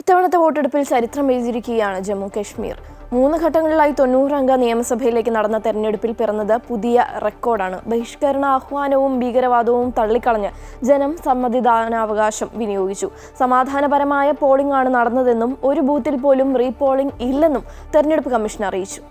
ഇത്തവണത്തെ വോട്ടെടുപ്പിൽ ചരിത്രം എഴുതിയിരിക്കുകയാണ് ജമ്മു കശ്മീർ. മൂന്ന് ഘട്ടങ്ങളിലായി തൊണ്ണൂറംഗ നിയമസഭയിലേക്ക് നടന്ന തെരഞ്ഞെടുപ്പിൽ പിറന്നത് പുതിയ റെക്കോർഡാണ്. ബഹിഷ്കരണ ആഹ്വാനവും ഭീകരവാദവും തള്ളിക്കളഞ്ഞ് ജനം സമ്മതിദാനാവകാശം വിനിയോഗിച്ചു. സമാധാനപരമായ പോളിംഗ് ആണ് നടന്നതെന്നും ഒരു ബൂത്തിൽ പോലും റീപോളിംഗ് ഇല്ലെന്നും തെരഞ്ഞെടുപ്പ് കമ്മീഷൻ അറിയിച്ചു.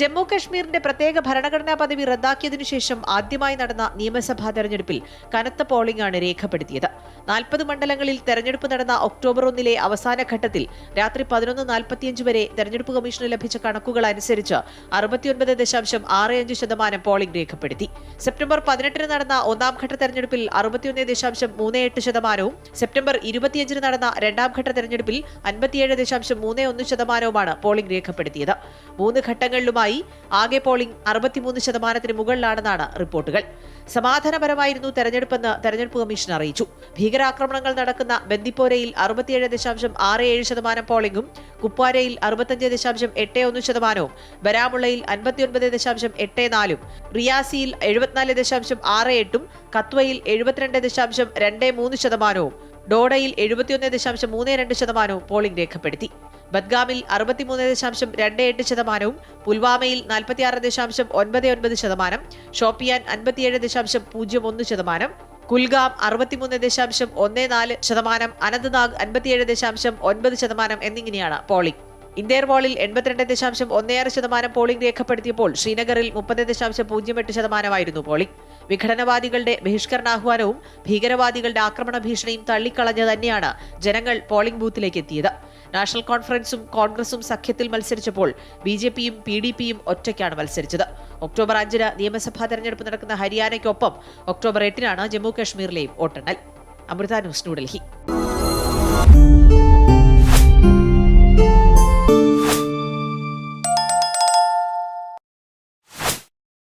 ജമ്മു കശ്മീരിന്റെ പ്രത്യേക ഭരണഘടനാ പദവി റദ്ദാക്കിയതിനു ശേഷം ആദ്യമായി നടന്ന നിയമസഭാ തെരഞ്ഞെടുപ്പിൽ കനത്ത പോളിംഗ് ആണ് രേഖപ്പെടുത്തിയത്. നാൽപ്പത് മണ്ഡലങ്ങളിൽ തെരഞ്ഞെടുപ്പ് നടന്ന ഒക്ടോബർ ഒന്നിലെ അവസാന ഘട്ടത്തിൽ രാത്രി പതിനൊന്ന് നാൽപ്പത്തിയഞ്ച് വരെ തെരഞ്ഞെടുപ്പ് കമ്മീഷന് ലഭിച്ച കണക്കുകൾ അനുസരിച്ച് അറുപത്തിയൊൻപത് ദശാംശം ആറ് അഞ്ച് ശതമാനം പോളിംഗ് രേഖപ്പെടുത്തി. സെപ്റ്റംബർ പതിനെട്ടിന് നടന്ന ഒന്നാം ഘട്ട തെരഞ്ഞെടുപ്പിൽ അറുപത്തിയൊന്ന് ദശാംശം മൂന്ന് എട്ട് ശതമാനവും സെപ്റ്റംബർ ഇരുപത്തിയഞ്ചിന് നടന്ന രണ്ടാം ഘട്ട തെരഞ്ഞെടുപ്പിൽ അൻപത്തിയേഴ് ദശാംശം മൂന്ന് ഒന്ന് ശതമാനവുമാണ് പോളിംഗ് രേഖപ്പെടുത്തിയത്. മൂന്ന് ഘട്ടങ്ങളിലുമായി ആകെ പോളിംഗ് അറുപത്തിമൂന്ന് ശതമാനത്തിന് മുകളിലാണെന്നാണ് റിപ്പോർട്ടുകൾ. സമാധാനപരമായിരുന്നു തെരഞ്ഞെടുപ്പെന്ന് തെരഞ്ഞെടുപ്പ് കമ്മീഷൻ അറിയിച്ചു. ഭീകരാക്രമണങ്ങൾ നടക്കുന്ന ബന്ദിപ്പോരയിൽ അറുപത്തിയേഴ് ദശാംശം ആറ് ഏഴ് ശതമാനം പോളിംഗും കുപ്വാരയിൽ അറുപത്തഞ്ച് ദശാംശം എട്ട് ഒന്ന് ശതമാനവും ബരാമുള്ളയിൽ അൻപത്തിയൊൻപത് ദശാംശം എട്ട് നാലും റിയാസിയിൽ എഴുപത്തിനാല് ദശാംശം ആറ് എട്ടും കത്വയിൽ എഴുപത്തിരണ്ട് ദശാംശം രണ്ട് മൂന്ന് ശതമാനവും ഡോഡയിൽ എഴുപത്തിയൊന്ന് ദശാംശം മൂന്ന് രണ്ട് ശതമാനവും പോളിംഗ് രേഖപ്പെടുത്തി. ബദ്ഗാമിൽ അറുപത്തിമൂന്ന് ദശാംശം രണ്ട് എട്ട് ശതമാനവും പുൽവാമയിൽ നാൽപ്പത്തിയാറ് ദശാംശം ഒൻപത് ഒൻപത് ശതമാനം ഷോപ്പിയാൻ അൻപത്തിയേഴ് ദശാംശം പൂജ്യം ഒന്ന് ശതമാനം കുൽഗാം അറുപത്തിമൂന്ന് ദശാംശം ഒന്ന് നാല് ശതമാനം അനന്ത്നാഗ് അൻപത്തിയേഴ് ദശാംശം ഒൻപത് ശതമാനം എന്നിങ്ങനെയാണ് പോളിംഗ്. ഇന്റർവോളിൽ എൺപത്തിരണ്ട് ദശാംശം ഒന്നേറെ ശതമാനം പോളിംഗ് രേഖപ്പെടുത്തിയപ്പോൾ ശ്രീനഗറിൽ മുപ്പത് ദശാംശം പൂജ്യം എട്ട് ശതമാനമായിരുന്നു പോളിംഗ്. വിഘടനവാദികളുടെ ബഹിഷ്കരണാഹ്വാനവും ഭീകരവാദികളുടെ ആക്രമണ ഭീഷണിയും തള്ളിക്കളഞ്ഞ് തന്നെയാണ് ജനങ്ങൾ പോളിംഗ് ബൂത്തിലേക്ക് എത്തിയത് നാഷണൽ കോൺഫറൻസും കോൺഗ്രസും സഖ്യത്തിൽ മത്സരിച്ചപ്പോൾ ബി ജെ പിയും പി ഡി പിയും ഒറ്റയ്ക്കാണ് മത്സരിച്ചത്. ഒക്ടോബർ അഞ്ചിന് നിയമസഭാ തെരഞ്ഞെടുപ്പ് നടക്കുന്ന ഹരിയാനയ്ക്കൊപ്പം ഒക്ടോബർ എട്ടിനാണ് ജമ്മു കാശ്മീരിലെയും വോട്ടെണ്ണൽ. അമൃത ന്യൂസ് ന്യൂഡൽഹി.